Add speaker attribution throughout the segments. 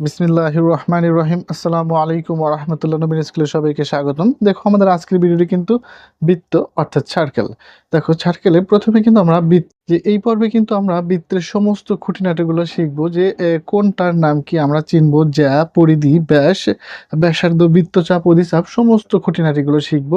Speaker 1: বিসমিল্লাহ রহমান রহিম আসসালামু আলাইকুম রহমতুল্লাহ নবীন স্কুলে সবাইকে স্বাগতম। দেখো, আমাদের আজকের ভিডিওটি কিন্তু বৃত্ত অর্থাৎ সার্কেল দেখো সার্কেলে প্রথমে কিন্তু আমরা বৃত্ত, যে এই পর্বে কিন্তু আমরা বৃত্তের সমস্ত খুঁটিনাটিগুলো শিখব যে কোনটার নাম কি আমরা চিনবো জ্যা পরিধি, ব্যাস, ব্যাসার্ধ, বৃত্তচাপ, অধিচাপ, সমস্ত খুঁটিনাটিগুলো শিখব।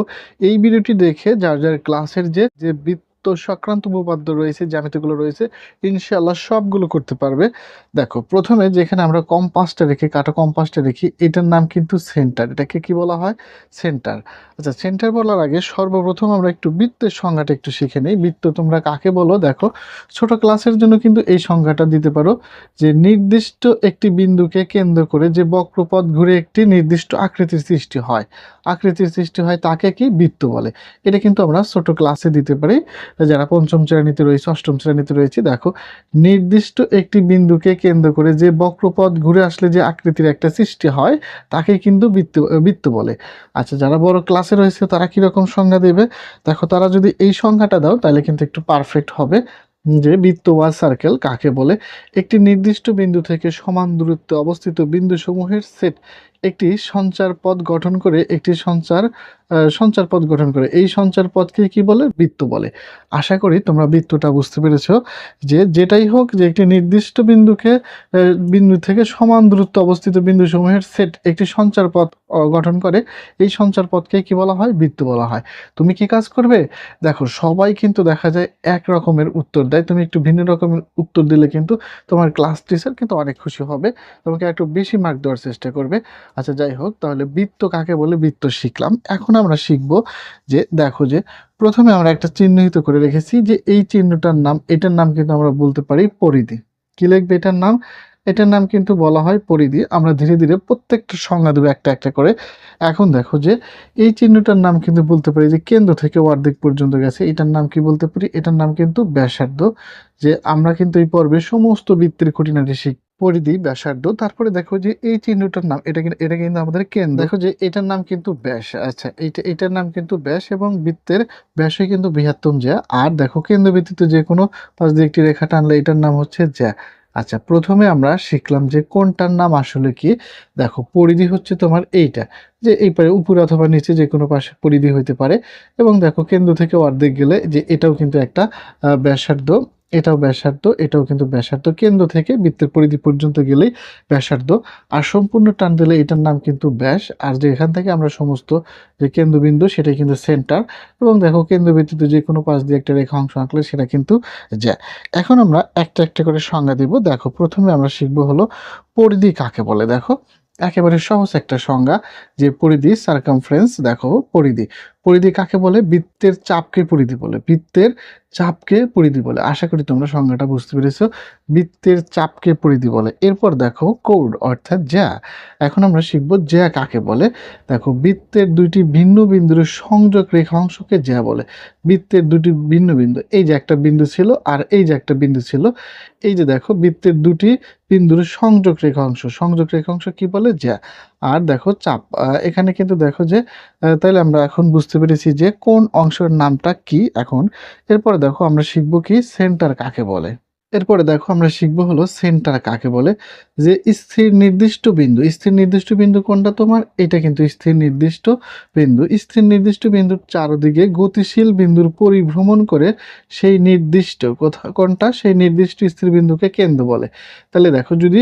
Speaker 1: এই ভিডিওটি দেখে যার যার ক্লাসের যে যে বৃত্ত সংক্রান্ত উপপাদ্য রয়েছে, জ্যামিতিগুলো রয়েছে, ইনশাআল্লাহ সবগুলো করতে পারবে। দেখো, প্রথমে যেখানে আমরা কম্পাসটা রেখে, কাটা কম্পাসটা রেখি এটার নাম কিন্তু সেন্টার। এটাকে কি বলা হয়? সেন্টার। আচ্ছা সেন্টার বলার আগে সর্বপ্রথম আমরা একটু বৃত্তের সংজ্ঞাটা একটু শিখে নিই। বৃত্ত তোমরা কাকে বলো? দেখো, ছোট ক্লাসের জন্য কিন্তু এই সংজ্ঞাটা দিতে পারো যে নির্দিষ্ট একটি বিন্দুকে কেন্দ্র করে যে বক্রপথ ঘুরে একটি নির্দিষ্ট আকৃতির সৃষ্টি হয়। আকৃতির সৃষ্টি হয় তাকে কি? বৃত্ত বলে। এটা কিন্তু আমরা ছোট ক্লাসে দিতে পারি। যারা পঞ্চম শ্রেণীতে রয়েছে, অষ্টম শ্রেণীতে রয়েছে, দেখো, নির্দিষ্ট একটি বিন্দুকে কেন্দ্র করে যে বক্রপথ ঘুরে আসলে যে আকৃতির একটা সৃষ্টি হয় তাকে কিন্তু বৃত্ত বৃত্ত বলে। আচ্ছা যারা বড় ক্লাসে রয়েছে, তারা কীরকম সংজ্ঞা দেবে? দেখো, তারা যদি এই সংজ্ঞাটা দাও, তাহলে কিন্তু একটু পারফেক্ট হবে। যে বৃত্ত বা সার্কেল কাকে বলে? একটি নির্দিষ্ট বিন্দু থেকে সমান দূরত্বে অবস্থিত বিন্দুসমূহের সেট একটি সঞ্চার পথ গঠন করে, একটি সঞ্চার সঞ্চার পথ গঠন করে। এই সঞ্চার পথকে কি বলে? বৃত্ত বলে। আশা করি তোমরা বৃত্তটা বুঝতে পেরেছ যে যেটাই হোক যে একটি নির্দিষ্ট বিন্দুকে বিন্দু থেকে সমান দূরত্ব অবস্থিত বিন্দুসমূহের সেট একটি সঞ্চার পথ গঠন করে, এই সঞ্চার পথকে কি বলা হয়? বৃত্ত বলা হয়। তুমি কি কাজ করবে? দেখো, সবাই কিন্তু দেখা যায় এক রকমের উত্তর দেয়। তুমি একটু ভিন্ন রকমের উত্তর দিলে কিন্তু তোমার ক্লাস টিচার কিন্তু অনেক খুশি হবে। তোমাকে একটু বেশি মার্ক দেওয়ার চেষ্টা করবে। আচ্ছা যাই হোক, তাহলে বৃত্ত কাকে বলে? বৃত্ত শিখলাম। এখন আমরা শিখব যে, দেখো যে, প্রথমে আমরা একটা চিহ্নিত করে রেখেছি যে, এই চিহ্নটার নাম, এটার নাম কিন্তু আমরা বলতে পারি পরিধি। কি লিখবে এটার নাম? এটার নাম কিন্তু বলা হয় পরিধি। আমরা ধীরে ধীরে প্রত্যেকটা সংজ্ঞা দেবো একটা একটা করে। এখন দেখো যে, এই চিহ্নটার নাম কিন্তু বলতে পারি যে, কেন্দ্র থেকে অর্ধেক পর্যন্ত গেছে। এটার নাম কি বলতে পারি? এটার নাম কিন্তু ব্যাসার্ধ। যে, আমরা কিন্তু এই পর্বে সমস্ত বৃত্তের খুঁটিনাটি শিখ পরিধি, ব্যাসার্ধ, তারপরে দেখো যে এই চিহ্নটার নাম, এটা কিন্তু এটা কিন্তু আমাদের কেন্দ্র। দেখো যে এটার নাম কিন্তু ব্যাস আচ্ছা এইটা, এটার নাম কিন্তু ব্যাস এবং বৃত্তের ব্যাসই কিন্তু বৃহত্তম জ্যা। আর দেখো কেন্দ্রবৃত্তিতে যে কোনো পাশ দিয়ে একটি রেখা টানলে এটার নাম হচ্ছে জ্যা। আচ্ছা প্রথমে আমরা শিখলাম যে কোনটার নাম আসলে কি। দেখো পরিধি হচ্ছে তোমার এইটা, যে এই পারে উপরে অথবা নিচে যে কোনো পাশে পরিধি হইতে পারে। এবং দেখো কেন্দ্র থেকে অর্ধেক গেলে যে এটাও কিন্তু একটা ব্যাসার্ধ। এটাও ব্যাসার্ধ, এটাও কিন্তু ব্যাসার্ধ। কেন্দ্র থেকে বৃত্তের পরিধি পর্যন্ত গেলেই ব্যাসার্ধ। আর সম্পূর্ণ টান দিলে এটার নাম কিন্তু ব্যাস। আর যে এখান থেকে আমরা সমস্ত যে কেন্দ্রবিন্দু, সেটাই কিন্তু সেন্টার। এবং দেখো কেন্দ্রবৃত্তিতে যে কোনো পাশ দিয়ে একটা রেখা অংশ আঁকলে সেটা কিন্তু যায়। এখন আমরা একটা একটা করে সংজ্ঞা দিব। দেখো, প্রথমে আমরা শিখব হলো পরিধি কাকে বলে। দেখো, একেবারে সহজ একটা সংজ্ঞা যে পরিধি সার্কামফারেন্স দেখো, পরিধি। পরিধি কাকে বলে? বৃত্তের চাপকে পরিধি বলে। বৃত্তের চাপকে পরিধি বলে। আশা করি তোমরা সংজ্ঞাটা বুঝতে পেরেছ। বৃত্তের চাপকে পরিধি বলে। এরপর দেখো কোড, অর্থাৎ জ্যা। এখন আমরা শিখব জ্যা কাকে বলে। দেখো, বৃত্তের দুইটি ভিন্ন বিন্দুর সংযোগ রেখাংশকে জ্যা বলে। বৃত্তের দুটি ভিন্ন বিন্দু। এই যে একটা বিন্দু ছিল আর এই যে একটা বিন্দু ছিল। এই যে দেখো, বৃত্তের দুটি বিন্দুর সংযোগ রেখাংশ। সংযোগ রেখাংশ কি বলে? জ্যা। আর দেখো চাপ এখানে কিন্তু দেখো যে তাহলে আমরা এখন বুঝতে পেরেছি যে কোন অংশের নামটা কি এখন। এরপরে দেখো আমরা শিখব কি সেন্টার কাকে বলে। এরপরে দেখো আমরা শিখব হলো সেন্টার কাকে বলে, যে স্থির নির্দিষ্ট বিন্দু, স্থির নির্দিষ্ট বিন্দু কোনটা তোমার? এটা কিন্তু স্থির নির্দিষ্ট বিন্দু। স্থির নির্দিষ্ট বিন্দুর চারদিকে গতিশীল বিন্দুর পরিভ্রমণ করে সেই নির্দিষ্ট কোথা, কোনটা? সেই নির্দিষ্ট স্থির বিন্দুকে কেন্দ্র বলে। তাহলে দেখো যদি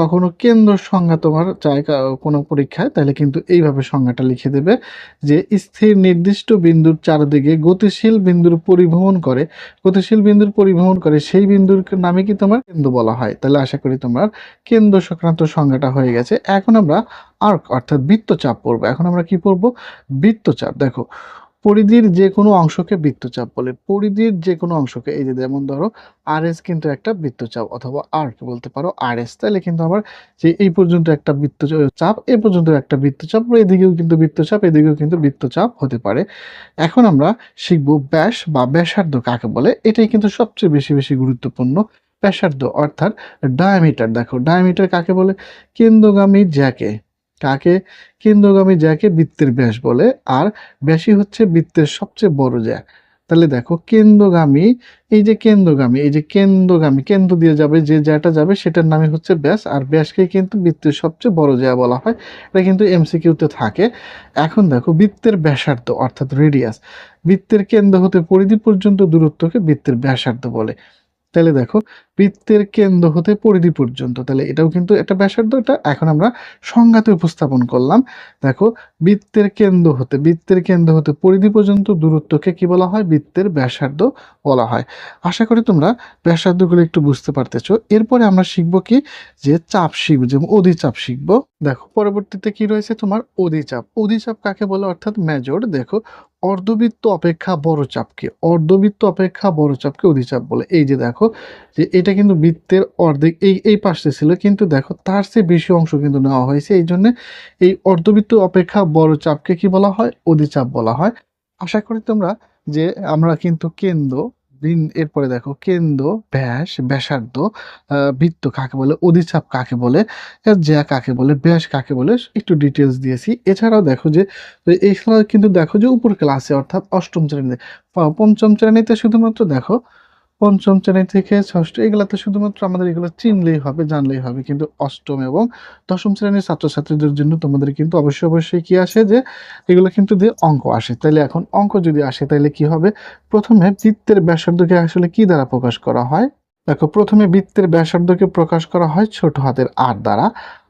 Speaker 1: কখনো কেন্দ্র সংজ্ঞা তোমার চায় কোনো পরীক্ষায়, তাহলে কিন্তু এইভাবে সংজ্ঞাটা লিখে দেবে যে স্থির নির্দিষ্ট বিন্দুর চারদিকে গতিশীল বিন্দুর পরিভ্রমণ করে, গতিশীল বিন্দুর পরিভ্রমণ করে সেই বিন্দুর নামে কি তোমার কেন্দ্র বলা হয়? তাহলে আশা করি তোমার কেন্দ্র সংক্রান্ত সংজ্ঞাটা হয়ে গেছে। এখন আমরা আর্ক অর্থাৎ বৃত্তচাপ পড়ব। এখন আমরা কি পড়ব? বৃত্তচাপ। দেখো পরিধির যে কোনো অংশকে বৃত্তচাপ বলে। পরিধির যে কোনো অংশকে, এই যে যেমন ধরো আর এস কিন্তু একটা বৃত্তচাপ অথবা আর্ক বলতে পারো। আর এস তাহলে কিন্তু আমার যে এই পর্যন্ত একটা বৃত্তচাপ এই পর্যন্ত একটা বৃত্তচাপ এদিকেও কিন্তু বৃত্তচাপ, এদিকেও কিন্তু বৃত্তচাপ হতে পারে। এখন আমরা শিখব ব্যাস বা ব্যাসার্ধ কাকে বলে? এটাই কিন্তু সবচেয়ে বেশি বেশি গুরুত্বপূর্ণ। ব্যাসার্ধ অর্থাৎ ডায়ামিটার দেখো ডায়ামিটার কাকে বলে? কেন্দ্রগামী জ্যাকে। কাকে? কেন্দ্রগামী জ্যাকে বৃত্তের ব্যাস বলে, আর ব্যাসই হচ্ছে বৃত্তের সবচেয়ে বড় জ্যা তাহলে দেখো কেন্দ্রগামী এই যে কেন্দ্রগামী এই যে কেন্দ্রগামী কেন্দ্র দিয়ে যাবে, যে যেটা যাবে, সেটার নামই হচ্ছে ব্যাস, আর ব্যাসকে কিন্তু বৃত্তের সবচেয়ে বড় জায়গা বলা হয়। এটা কিন্তু এমসিকিউতে থাকে। এখন দেখো, বৃত্তের ব্যাসার্ধ, অর্থাৎ রেডিয়াস, বৃত্তের কেন্দ্র হতে পরিধি পর্যন্ত দূরত্বকে বৃত্তের ব্যাসার্ধ বলে। তাহলে দেখো বৃত্তের কেন্দ্র হতে পরিধি পর্যন্ত। তাহলে এটাও কিন্তু একটা ব্যাসার্ধ, এটা এখন আমরা সংজ্ঞাতে উপস্থাপন করলাম। দেখো, বৃত্তের কেন্দ্র হতে, বৃত্তের কেন্দ্র হতে পরিধি পর্যন্ত দূরত্বকে কি বলা হয়? বৃত্তের ব্যাসার্ধ বলা হয়। আশা করি তোমরা ব্যাসার্ধগুলো একটু বুঝতে পারতেছো। এরপরে আমরা শিখব কি? যে চাপ শিখব যেমন অধিচাপ শিখব। দেখো, পরবর্তীতে কি রয়েছে? তোমার অধিচাপ। অধিচাপ কাকে বলে? অর্থাৎ মেজর। দেখো, অর্ধবৃত্ত অপেক্ষা বড় চাপকে, অর্ধবৃত্ত অপেক্ষা বড় চাপকে অধিচাপ বলে। এই যে দেখো, যে এটা কিন্তু বৃত্তের অর্ধেক, এই এই পাশে ছিল, কিন্তু দেখো তার চেয়ে বেশি অংশ কিন্তু নেওয়া হয়েছে, এই জন্য এই অর্ধবৃত্ত অপেক্ষা বড় চাপকে কি বলা হয়? অধিচাপ বলা হয়। আশা করি তোমরা যে আমরা কিন্তু কেন্দ্র দিন এরপরে দেখো কেন্দ্র, ব্যাস, ব্যাসার্ধ বৃত্ত কাকে বলে? অধিচাপ কাকে বলে? জ্যা কাকে বলে? ব্যাস কাকে বলে? একটু ডিটেলস দিয়েছি। এছাড়াও দেখো যে এছাড়াও কিন্তু দেখো যে উপর ক্লাসে অর্থাৎ অষ্টম শ্রেণীতে, পঞ্চম শ্রেণীতে শুধুমাত্র দেখো পঞ্চম শ্রেণি থেকে ষষ্ঠ, এগুলাতে শুধুমাত্র আমাদের এগুলো চিনলেই হবে, জানলেই হবে। কিন্তু অষ্টম এবং দশম শ্রেণির ছাত্রছাত্রীদের জন্য তোমাদের কিন্তু অবশ্যই অবশ্যই কি আসে যে, এগুলো কিন্তু দিয়ে অঙ্ক আসে। তাইলে এখন অঙ্ক যদি আসে, তাইলে কি হবে? প্রথমে বৃত্তের ব্যাসার্ধকে আসলে কি দ্বারা প্রকাশ করা হয়? দেখো, প্রথমে বৃত্তের ব্যাসার্ধকে প্রকাশ করা হয় ছোট হাতের আর দ্বারা।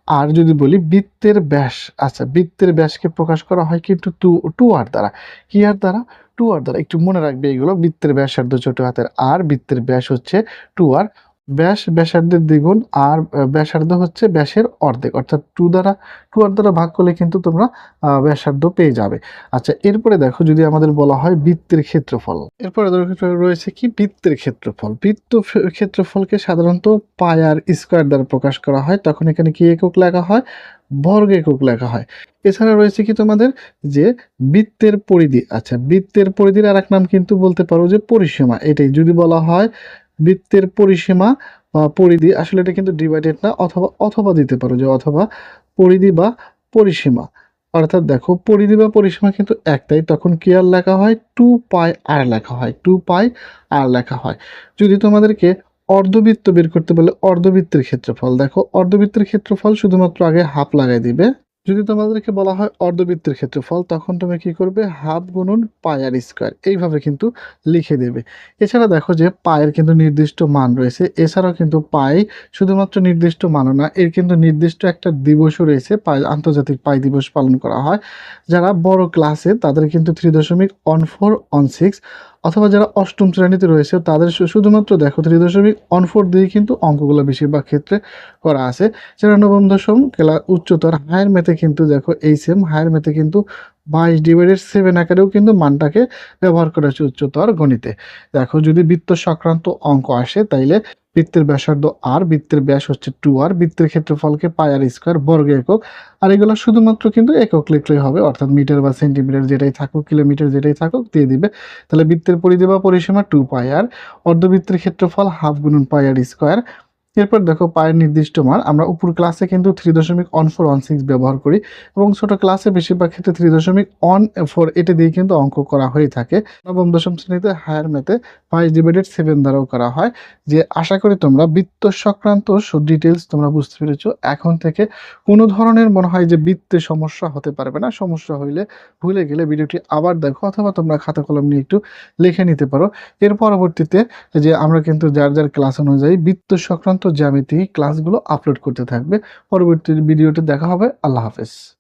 Speaker 1: আর যদি বলি বৃত্তের ব্যাস আচ্ছা বৃত্তের ব্যাসকে প্রকাশ করা হয় কিন্তু টু টু আর দ্বারা। কি আর দ্বারা? টু আর দ্বারা। একটু মনে রাখবে এগুলো। বৃত্তের ব্যাসার্ধ ছোট হাতের। আর বৃত্তের ব্যাস হচ্ছে টু আর ব্যাস, ব্যাসার্ধের দ্বিগুণ আর ব্যাসার্ধ হচ্ছে ব্যাসের অর্ধেক। অর্থাৎ টু দ্বারা, টু আর দ্বারা ভাগ করলে কিন্তু তোমরা ব্যাসার্ধ পেয়ে যাবে। আচ্ছা এরপরে দেখো যদি আমাদের বলা হয় বৃত্তের ক্ষেত্রফল। এরপরে রয়েছে কি? বৃত্তের ক্ষেত্রফল। বৃত্ত ক্ষেত্রফলকে সাধারণত পাই আর স্কোয়ার দ্বারা প্রকাশ করা হয়। তখন এখানে কি একক লেখা হয়? বর্গ একক লেখা হয়। এছাড়া রয়েছে কি তোমাদের? যে বৃত্তের পরিধি। আচ্ছা বৃত্তের পরিধির আর এক নাম কিন্তু বলতে পারো যে পরিসীমা। এটাই যদি বলা হয় বৃত্তের পরিসীমা পরিধি, আসলে এটা কিন্তু ডিভাইডেড না, অথবা অথবা দিতে পারো যে অথবা পরিধি বা পরিসীমা। অর্থাৎ দেখো, পরিধি বা পরিসীমা কিন্তু একটাই, তখন কি আর লেখা হয়? টু পাই আর লেখা হয় টু পাই আর লেখা হয়। যদি তোমাদেরকে অর্ধবৃত্ত বের করতে বলে, অর্ধবৃত্তের ক্ষেত্রফল, দেখো, অর্ধবৃত্তের ক্ষেত্রফল শুধুমাত্র আগে হাফ লাগাই দিবে। যদি তোমাদেরকে বলা হয় অর্ধবৃত্তের ক্ষেত্রফল, তখন তুমি কি করবে? হাফ গুণন পাই আর স্কোয়ার এইভাবে কিন্তু লিখে দেবে। এছাড়া দেখো যে পায়ের কিন্তু নির্দিষ্ট মান রয়েছে। এছাড়াও কিন্তু পাই শুধুমাত্র নির্দিষ্ট মানও না, এর কিন্তু নির্দিষ্ট একটা দিবসও রয়েছে। পায় আন্তর্জাতিক পাই দিবস পালন করা হয়। যারা বড় ক্লাসে তাদের কিন্তু থ্রি দশমিক অন ফোর অন সিক্স অথবা যারা অষ্টম শ্রেণীতে রয়েছে, তাদের শুধুমাত্র দেখো থ্রি দশমিক অন ফোর দিয়ে কিন্তু অঙ্কগুলো বেশিরভাগ ক্ষেত্রে করা আছে। যারা নবম দশম ক্লাস উচ্চতর হায়ার ম্যাথে কিন্তু দেখো এই সেম হায়ার ম্যাথে কিন্তু বাইশ ডিভাইডেড সেভেন আকারেও কিন্তু মানটাকে ব্যবহার করা হচ্ছে উচ্চতর গণিতে। দেখো যদি বৃত্ত সংক্রান্ত অঙ্ক আসে, তাইলে বৃত্তের ব্যাসার্ধ আর বৃত্তের ব্যাস হচ্ছে টু আর বৃত্তের ক্ষেত্রফলকে পাই আর স্কোয়ার বর্গ একক। আর এগুলো শুধুমাত্র কিন্তু একক লিখলেই হবে, অর্থাৎ মিটার বা সেন্টিমিটার যেটাই থাকুক, কিলোমিটার যেটাই থাকুক, দিয়ে দিবে। তাহলে বৃত্তের পরিধি বা পরিসীমা টু পায়ার অর্ধবৃত্তের ক্ষেত্রফল হাফ গুণন পাই আর স্কোয়ার এরপর দেখো পায়ের নির্দিষ্ট মান আমরা উপর ক্লাসে কিন্তু থ্রি দশমিক অন ফোর অন সিক্স ব্যবহার করি এবং ছোট ক্লাসে বেশিরভাগ ক্ষেত্রে থ্রি দশমিক অন ফোর এটা দিয়ে কিন্তু অঙ্ক করা হয়ে থাকে। নবম দশম শ্রেণীতে হায়ার ম্যাথে বাইশ ডিভাইডেড সেভেন দ্বারাও করা হয়, যে আশা করি তোমরা বৃত্ত সংক্রান্ত সব ডিটেলস তোমরা বুঝতে পেরেছ। এখন থেকে কোনো ধরনের মনে হয় যে বৃত্তে সমস্যা হতে পারবে না, সমস্যা হইলে ভুলে গেলে ভিডিওটি আবার দেখো অথবা তোমরা খাতা কলম নিয়ে একটু লিখে নিতে পারো। এর পরবর্তীতে যে আমরা কিন্তু যার যার ক্লাস অনুযায়ী বৃত্ত সংক্রান্ত জ্যামিতি ক্লাসগুলো আপলোড করতে থাকবে। পরবর্তী ভিডিওতে দেখা হবে। আল্লাহ হাফেজ।